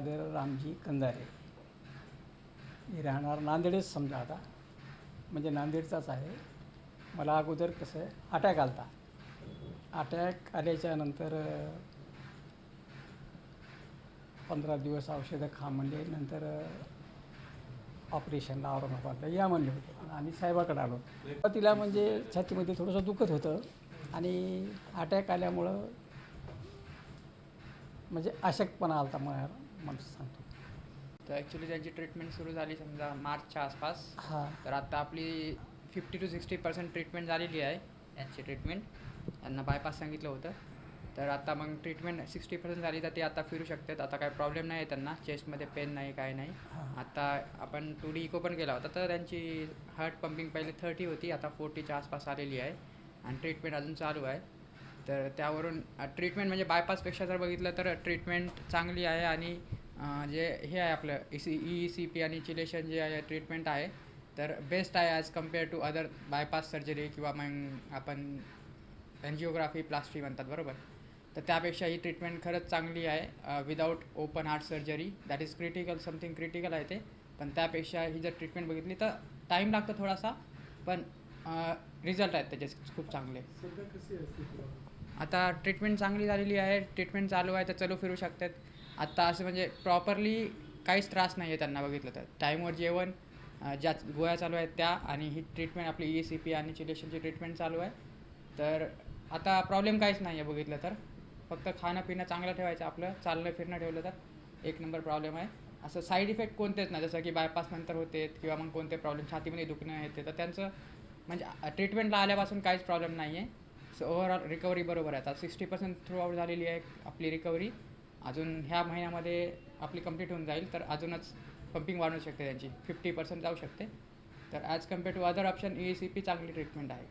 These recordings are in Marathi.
गंगाधर रामजी कंधारे. मी राहणार नांदेडच समजा आता. म्हणजे नांदेडचाच आहे. मला अगोदर कसं आहे अटॅक आलता. अटॅक आल्याच्यानंतर पंधरा दिवस औषधं खा म्हणले. नंतर ऑपरेशनला औरंगाबादला या म्हणले होते. आम्ही साहेबाकडे आलो. तिला म्हणजे छातीमध्ये थोडंसं दुखत होतं. आणि अटॅक आल्यामुळं म्हणजे अशक्तपणा आलता मला सांगतो. तर ॲक्च्युली त्यांची ट्रीटमेंट सुरू झाली समजा मार्चच्या आसपास. हा. तर आता आपली fifty two sixty percent treatment झालेली आहे यांची ट्रीटमेंट यांना बायपास सांगितलं होतं. तर आता मग ट्रीटमेंट सिक्स्टी पर्सेंट झाली तर ते आता फिरू शकतात. आता काही प्रॉब्लेम नाही आहे त्यांना. चेस्टमध्ये पेन नाही काय नाही. आता आपण टू डी इको पण केला होता. तर त्यांची हार्ट पंपिंग पहिले थर्टी होती. आता फोर्टीच्या आसपास आलेली आहे. आणि ट्रीटमेंट अजून चालू आहे. तर त्यावरून ट्रीटमेंट म्हणजे बायपासपेक्षा जर बघितलं तर ट्रीटमेंट चांगली आहे आणि जे हे आहे आपलं E C E C P आणि चिलेशन जे आहे ट्रीटमेंट आहे तर बेस्ट आहे as compare to other bypass surgery किंवा मग आपण एन्जिओग्राफी प्लास्ट्री म्हणतात बरोबर? तर त्यापेक्षा ही ट्रीटमेंट खरंच चांगली आहे without open heart surgery that is critical something critical आहे ते. पण त्यापेक्षा ही जर ट्रीटमेंट बघितली तर टाईम लागतो थोडासा. पण रिझल्ट आहेत त्याचे खूप चांगले. आता ट्रीटमेंट चांगली झालेली आहे ट्रीटमेंट चालू आहे तर चलू फिरू शकतात. आत्ता असं म्हणजे प्रॉपरली काहीच त्रास नाही आहे त्यांना बघितलं तर. टाईमवर जेवण ज्या गोळ्या चालू आहेत त्या आणि ही ट्रीटमेंट आपली ई सी पी आणि चिलेशनची ट्रीटमेंट चालू आहे. तर आता प्रॉब्लेम काहीच नाही आहे बघितलं तर. फक्त खाणं पिणं चांगलं ठेवायचं आपलं चालणं फिरणं ठेवलं तर. एक नंबर प्रॉब्लेम आहे. असं साईड इफेक्ट कोणतेच नाही जसं की बायपास नंतर होते किंवा मग कोणते प्रॉब्लेम छातीमध्ये दुखणं येते तर त्यांचं म्हणजे ट्रीटमेंटला आल्यापासून काहीच प्रॉब्लेम नाही आहे सो ओव्हरऑल रिकव्हरी बरोबर आहे. आता सिक्स्टी पर्सेंट थ्रू आउट झालेली आहे आपली रिकव्हरी अजून ह्या महिन्यामध्ये आपली कंप्लीट होऊन जाईल तर अजूनच पंपिंग वाढू शकते त्यांची. फिफ्टी पर्सेंट जाऊ शकते. तर as compare to other option E C P चांगली ट्रीटमेंट आहे.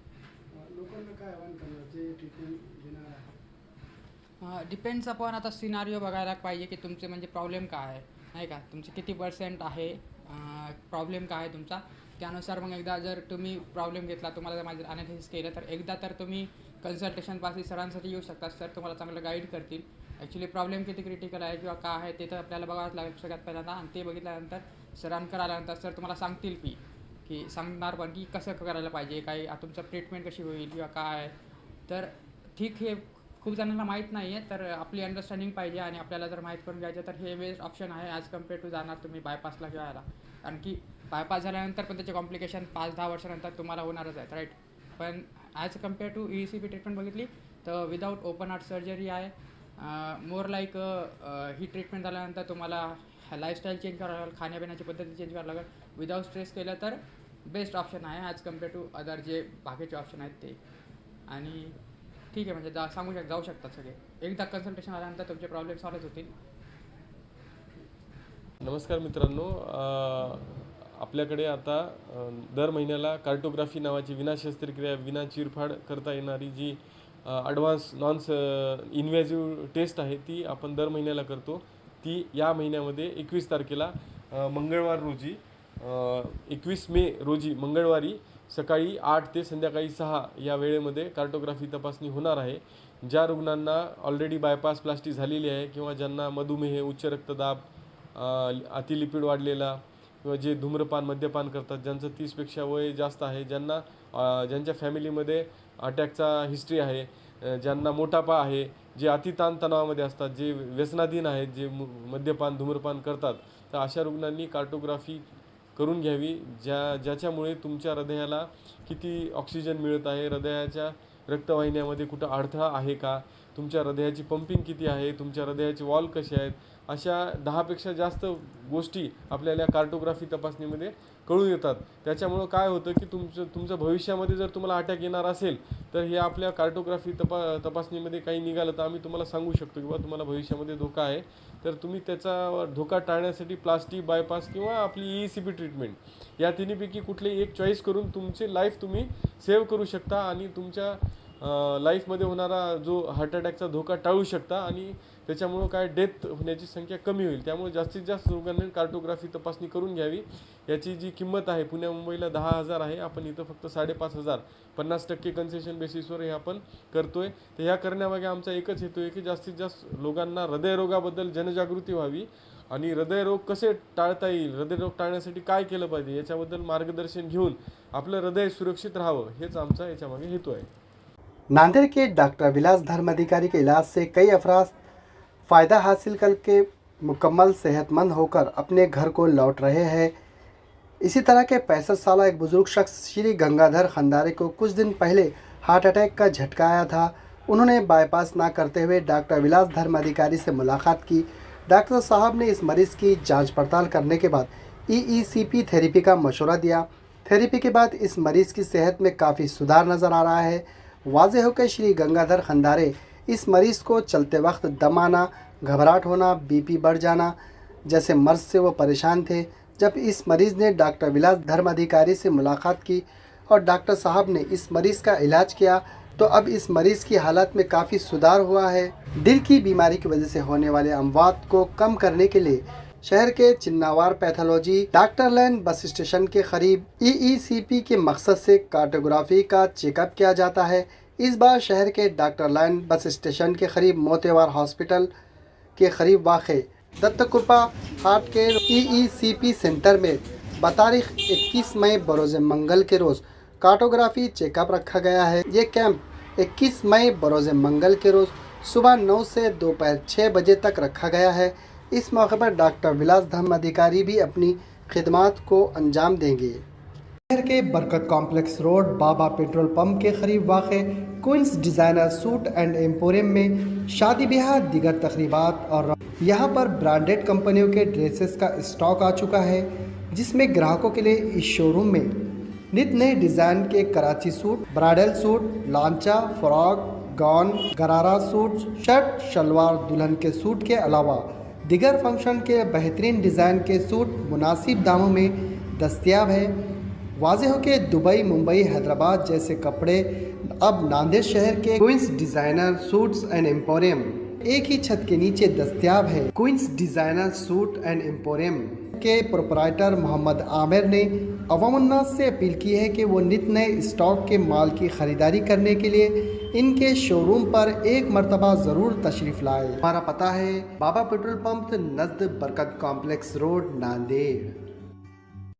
डिपेंड्स अपॉन आता सिनारिओ बघायला पाहिजे की तुमचे म्हणजे प्रॉब्लेम काय आहे. नाही का? तुमचे किती पर्सेंट आहे? प्रॉब्लेम काय आहे तुमचा? त्यानुसार मग एकदा जर तुम्ही प्रॉब्लेम घेतला तुम्हाला जर माझं अनालिसिस केलं तर एकदा तर तुम्ही कन्सल्टेशनपासी सरांसाठी येऊ शकता. सर तुम्हाला चांगलं गाईड करतील. ॲक्च्युली प्रॉब्लेम किती क्रिटिकल आहे किंवा काय आहे ते तर आपल्याला बघावंच लागेल सगळ्यात पहिल्यांदा. आणि ते बघितल्यानंतर सरांकडे आल्यानंतर सर तुम्हाला सांगतील की की सांगणार पण की कसं करायला पाहिजे काही तुमचं ट्रीटमेंट कशी होईल किंवा काय. आहे तर ठीक हे खूप जणांना माहीत नाही आहे तर आपली अंडरस्टँडिंग पाहिजे आणि आपल्याला जर माहीत करून घ्यायचं तर हे बेस्ट ऑप्शन आहे ॲज कंपेअर टू जाणार तुम्ही बायपासला किंवा याला. कारण की बायपास झाल्यानंतर पण त्याचे कॉम्प्लिकेशन पाच दहा वर्षानंतर तुम्हाला होणारच आहेत राईट पण as compare to E C P treatment बघितली तर विदाऊट ओपन हार्ट सर्जरी आहे. मोर लाईक ही ट्रीटमेंट झाल्यानंतर तुम्हाला लाईफस्टाईल चेंज करावं लागेल खाण्यापिण्याची पद्धती चेंज करावं लागेल. विदाऊट स्ट्रेस केलं तर बेस्ट ऑप्शन आहे ॲज कंपेअर टू अदर जे बाकीचे ऑप्शन आहेत ते. आणि ठीक आहे म्हणजे जा सांगू शक जाऊ शकतात सगळे. एकदा कन्सल्टेशन आल्यानंतर तुमचे प्रॉब्लेम सॉल्व्ह होतील. नमस्कार मित्रांनो आपल्याकडे आता दर महिन्याला कार्टोग्राफी नावाची विना शस्त्रक्रिया विना चिरफाड करता येणारी जी ॲडव्हान्स नॉन इन्व्हेजिव्ह टेस्ट आहे ती आपण दर महिन्याला करतो. ती या महिन्यामध्ये एकवीस तारखेला मंगळवार रोजी एकवीस मे रोजी मंगळवारी सकाळी आठ ते संध्याकाळी सहा या वेळेमध्ये कार्टोग्राफी तपासणी होणार आहे. ज्या रुग्णांना ऑलरेडी बायपास प्लास्टिक झालेली आहे किंवा ज्यांना मधुमेह उच्च रक्तदाब अतिलिपिड वाढलेला किंवा जे धूम्रपान मद्यपान करतात ज्यांचं तीसपेक्षा वय जास्त आहे ज्यांना ज्यांच्या फॅमिलीमध्ये अटॅकचा हिस्ट्री आहे ज्यांना मोटापा आहे जे अतिताण तणावामध्ये असतात जे व्यसनाधीन आहेत जे मद्यपान धूम्रपान करतात तर अशा रुग्णांनी कार्टोग्राफी करून घ्यावी ज्या ज्याच्यामुळे तुमच्या हृदयाला किती ऑक्सिजन मिळत आहे हृदयाच्या रक्तवाहिन्यामध्ये कुठं अडथळा आहे का तुमच्या हृदयाची पंपिंग किती आहे तुमच्या हृदयाचे वॉल कसे आहेत अशा दहापेक्षा जास्त गोष्टी आपल्याला कार्टोग्राफी तपासणीमध्ये कळून येतात. त्याच्यामुळं काय होतं की तुमचं तुमचं भविष्यामध्ये जर तुम्हाला अटॅक येणार असेल तर हे आपल्या कार्टोग्राफी तपा तपासणीमध्ये काही निघालं तर आम्ही तुम्हाला सांगू शकतो किंवा तुम्हाला भविष्यामध्ये धोका आहे. तर तुम्ही त्याचा धोका टाळण्यासाठी प्लास्टिक बायपास किंवा आपली ई सी बी ट्रीटमेंट या तिन्हीपैकी कुठले एक चॉईस करून तुमची लाईफ तुम्ही सेव्ह करू शकता आणि तुमच्या लाईफमध्ये होणारा जो हार्ट अटॅकचा धोका टाळू शकता आणि त्याच्यामुळं काय डेथ होण्याची संख्या कमी होईल. त्यामुळे जास्तीत जास्त लोकांनी कार्टोग्राफी तपासणी करून घ्यावी. याची जी किंमत आहे पुण्या मुंबईला दहा हजार आहे. आपण इथं फक्त साडेपाच हजार पन्नास टक्के कन्सेशन बेसिसवर हे आपण करतोय. तर ह्या करण्यामागे आमचा एकच हेतू आहे की जास्तीत जास्त लोकांना हृदयरोगाबद्दल जनजागृती व्हावी आणि हृदयरोग कसे टाळता येईल हृदयरोग टाळण्यासाठी काय केलं पाहिजे याच्याबद्दल मार्गदर्शन घेऊन आपलं हृदय सुरक्षित राहावं हेच आमचा याच्यामागे हेतू आहे. नांदेड़ के डॉक्टर विलास धर्म अधिकारी के इलाज से कई अफराज फ़ायदा हासिल करके मुकम्मल सेहतमंद होकर अपने घर को लौट रहे हैं। इसी तरह के पैंसठ साल एक बुज़ुर्ग शख्स श्री गंगाधर खंदारे को कुछ दिन पहले हार्ट अटैक का झटका आया था। उन्होंने बाईपास ना करते हुए डॉक्टर विलास धर्म अधिकारी से मुलाकात की। डॉक्टर साहब ने इस मरीज़ की जाँच पड़ताल करने के बाद ईईसीपी थेरेपी का मशवरा दिया। थेरेपी के बाद इस मरीज़ की सेहत में काफ़ी सुधार नज़र आ रहा है। वाजह हो कि श्री गंगाधर खंडारे इस मरीज़ को चलते वक्त दम आना, घबराहट होना, बीपी बढ़ जाना जैसे मर्ज से वो परेशान थे। जब इस मरीज़ ने डॉक्टर विलास धर्म अधिकारी से मुलाकात की और डॉक्टर साहब ने इस मरीज़ का इलाज किया तो अब इस मरीज़ की हालत में काफ़ी सुधार हुआ है। दिल की बीमारी की वजह से होने वाले अमवात को कम करने के लिए शहर के Chinnawar pathology, doctor land bus station के करीब ईईसीपी के मकसद से कार्टोग्राफी का चेकअप किया जाता है। इस बार शहर के डॉक्टर लैंड बस स्टेशन के करीब मोतेवार हॉस्पिटल के करीब वाक़। Dattakripa heart care EECP centre में बतारीख 21 मई बरोज़ मंगल के रोज़ कार्टोग्राफी चेकअप रखा गया है। ये कैंप 21 मई बरोज़ मंगल के रोज़ सुबह 9 से दोपहर 6 बजे तक रखा गया है। इस मौके पर डॉक्टर विलास धर्म अधिकारी भी अपनी खिदमात को अंजाम देंगे। शहर के Barkat complex road, Baba petrol pump के करीब वाक़ queens designer suit and emporium में शादी ब्याह, दिगर तकरीबात और यहाँ पर ब्रांडेड कंपनियों के ड्रेसेस का स्टॉक आ चुका है, जिसमें ग्राहकों के लिए इस शोरूम में नित नए डिज़ाइन के कराची सूट, ब्राइडल सूट, लांचा, फ्रॉक, गाउन, गरारा सूट, शर्ट, शलवार दुल्हन के सूट के अलावा दिगर फ़ंक्शन के बेहतरीन डिज़ाइन के सूट मुनासिब दामों में दस्तियाब है। वाज हो कि दुबई, मुंबई, हैदराबाद जैसे कपड़े अब नांदेड़ शहर के queens designer suits and emporium एक ही छत के नीचे दस्तियाब है queens designer suit and emporium K proprietor Mohammad Aamir ने अवामन्नास से अपील की है कि वो नित नए स्टॉक के माल की ख़रीदारी करने के लिए इनके शोरूम पर एक मरतबा ज़रूर तशरीफ़ लाए। हमारा पता है बाबा पेट्रोल पंप नज़द बरकत कॉम्प्लेक्स रोड नांदेड़।